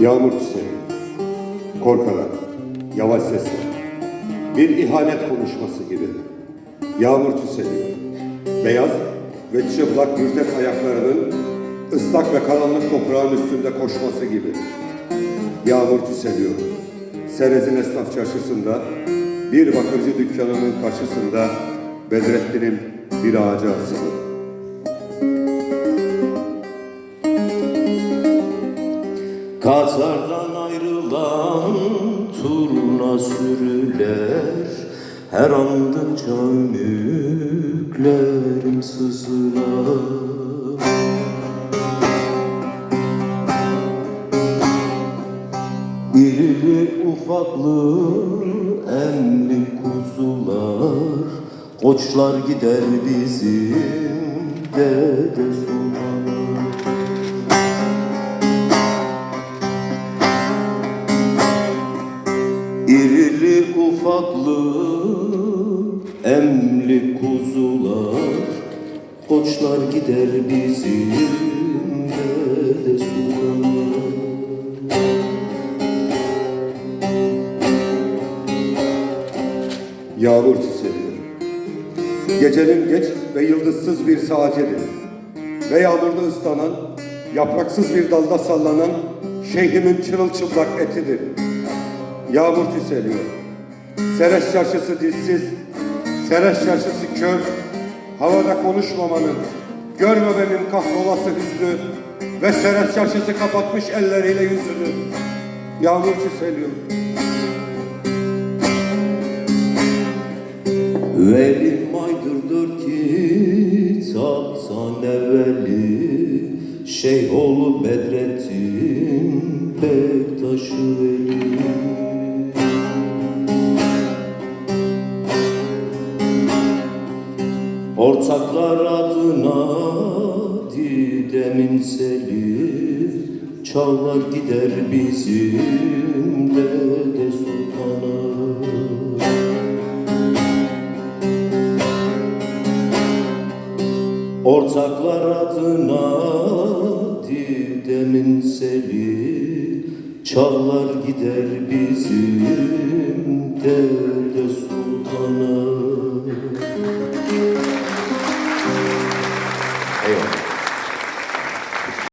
Yağmur çiçeği. Korkarak, yavaş sesle. Bir ihanet konuşması gibi. Yağmur çiçeği. Beyaz ve çıplak mürtet ayaklarının ıslak ve karanlık toprağın üstünde koşması gibi. Yağmur çiseliyor. Serezin Esnaf Çarşısı'nda bir bakırcı dükkanının karşısında Bedrettin'in bir ağaca asılı. Katardan ayrılan turna sürüler Her andıkça ümüklerim sızlar İrili ufaklı emli kuzular Koçlar gider bizim dede sular İrili ufaklı emli kuzular Koçlar gider bizim dede sular Yağmur çiseliyor. Gecenin geç ve yıldızsız bir saatidir. Ve yağmurda ıslanan, yapraksız bir dalda sallanan şeyhimin çırılçıplak etidir. Yağmur çiseliyor. Sereş çarşısı dilsiz, Sereş çarşısı kör, havada konuşmamanın, görme benim kahrolası hüznü ve Sereş çarşısı kapatmış elleriyle yüzünü. Yağmur çiseliyor. Veli maydırdır kitaptan evveli Şeyhoğlu Bedrettin Bektaş Veli Ortaklar adına Didem'in selif Çağlar gider bizim Dede Sultan'a Ortaklar adına Didem'in seli Çağlar gider bizim